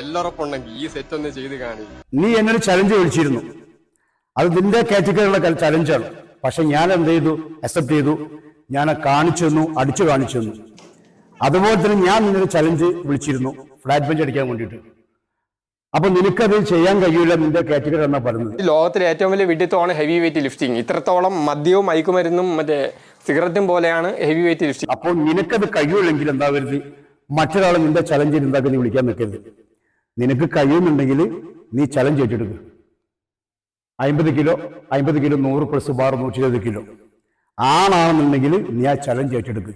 എല്ലാറൊപ്പുണ്ടെങ്കിൽ ഈ സെറ്റ് ഒന്ന് ചെയ്ത് കാണിക്കും. നീ എന്നൊരു ചലഞ്ച് വിളിച്ചിരുന്നു. അത് നിന്റെ കാറ്റഗറിയുള്ള ചലഞ്ചാണ് പക്ഷെ ഞാൻ എന്ത് ചെയ്തു? അക്സെപ്റ്റ് ചെയ്തു. ഞാൻ കാണിച്ചു തന്നു അടിച്ചു കാണിച്ചു തന്നു. അതുപോലെ തന്നെ ഞാൻ നിന്നൊരു ചലഞ്ച് വിളിച്ചിരുന്നു ഫ്ലാറ്റ് ബെഞ്ച് അടിക്കാൻ വേണ്ടിയിട്ട്. അപ്പൊ നിനക്കത് ചെയ്യാൻ കഴിയില്ല നിന്റെ കാറ്റഗറി എന്നാ പറയുന്നത്. ഈ ലോകത്തിലെ ഏറ്റവും വലിയ വിഡിത്തമാണ് ഹെവി വെയിറ്റ് ലിഫ്റ്റിംഗ് ഇത്രത്തോളം മദ്യവും മയക്കുമരുന്നും മറ്റേ സിഗരറ്റും പോലെയാണ് ഹെവി വെയിറ്റ് ലിഫ്റ്റിംഗ് അപ്പോൾ നിനക്കത് കഴിയുമെങ്കിൽ എന്താവരുത്? മറ്റൊരാളെ നിന്റെ ചലഞ്ചിൽ എന്താക്കി നീ വിളിക്കാൻ നിൽക്കരുത്. നിനക്ക് കഴിയുന്നുണ്ടെങ്കിൽ നീ ചലഞ്ച് ഏറ്റെടുക്കുക അമ്പത് കിലോ അമ്പത് കിലോ നൂറ് പ്ലസ് ബാർ നൂറ്റി ഇരുപത് കിലോ ആണാണെന്നുണ്ടെങ്കിൽ നീ ആ ചലഞ്ച് ഏറ്റെടുക്കുക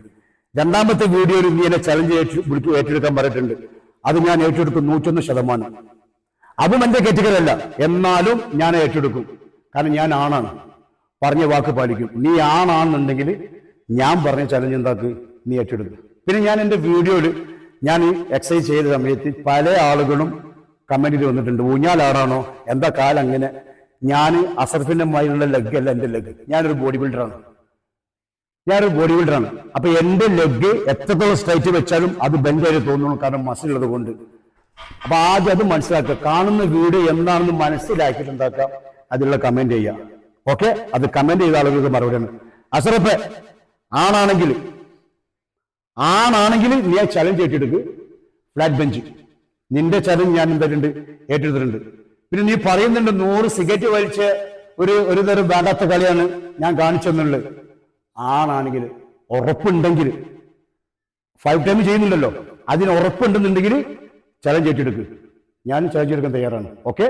രണ്ടാമത്തെ വീഡിയോയിൽ നീ എന്നെ ചലഞ്ച് വിളിക്കുക ഏറ്റെടുക്കാൻ പറഞ്ഞിട്ടുണ്ട്. അത് ഞാൻ ഏറ്റെടുക്കും നൂറ്റൊന്ന് ശതമാനം. അതും എന്റെ കെറ്റിക്കലല്ല എന്നാലും ഞാൻ ഏറ്റെടുക്കും. കാരണം ഞാൻ ആണാണ്. പറഞ്ഞ വാക്ക് പാലിക്കും. നീ ആണാണെന്നുണ്ടെങ്കിൽ ഞാൻ പറഞ്ഞ ചലഞ്ച് എന്താക്ക്? നീ ഏറ്റെടുക്കും. പിന്നെ ഞാൻ എന്റെ വീഡിയോയിൽ ഞാൻ എക്സസൈസ് ചെയ്ത സമയത്ത് പല ആളുകളും കമന്റിൽ വന്നിട്ടുണ്ട്. ഊഞ്ഞാലാടാണോ? എന്താ കാലം അങ്ങനെ? ഞാൻ അസർഫിന്റെ മാതിരിയുള്ള ലെഗ് അല്ല എന്റെ ലെഗ് ഞാനൊരു ബോഡി ബിൽഡറാണ് ഞാനൊരു ബോഡി ബിൽഡറാണ് അപ്പൊ എന്റെ ലെഗ് എത്രത്തോളം സ്ട്രൈറ്റ് വെച്ചാലും അത് ബെൻഡായിട്ട് തോന്നുന്നു കാരണം മസിൽ ഉള്ളത് കൊണ്ട്. അപ്പൊ ആദ്യം അത് മനസ്സിലാക്കുക. കാണുന്ന വീഡിയോ എന്താണെന്ന് മനസ്സിലാക്കിയിട്ട് എന്താക്കാം? അതിലുള്ള കമന്റ് ചെയ്യാം ഓക്കെ അത് കമന്റ് ചെയ്ത ആളുകൾക്ക് മറുപടിയാണ് അസറഫ് ആണാണെങ്കിൽ ആണാണെങ്കിൽ നീ ആ ചലഞ്ച് ഏറ്റെടുക്ക്. ഫ്ലാറ്റ് ബെഞ്ച് നിന്റെ ചലഞ്ച് ഞാൻ എന്തായിട്ടുണ്ട് ഏറ്റെടുത്തിട്ടുണ്ട്. പിന്നെ നീ പറയുന്നുണ്ട് നൂറ് സിഗരറ്റ് വലിച്ച് ഒരു ഒരു തരം വേണ്ടാത്ത കളിയാണ് ഞാൻ കാണിച്ചെന്നുള്ളത് ആണാണെങ്കിൽ ഉറപ്പുണ്ടെങ്കിൽ ഫൈവ് ടൈം ചെയ്യുന്നുണ്ടല്ലോ അതിന് ഉറപ്പുണ്ടെന്നുണ്ടെങ്കിൽ ചലഞ്ച് ഏറ്റെടുക്ക്. ഞാൻ ചലഞ്ച് എടുക്കാൻ തയ്യാറാണ്. ഓക്കെ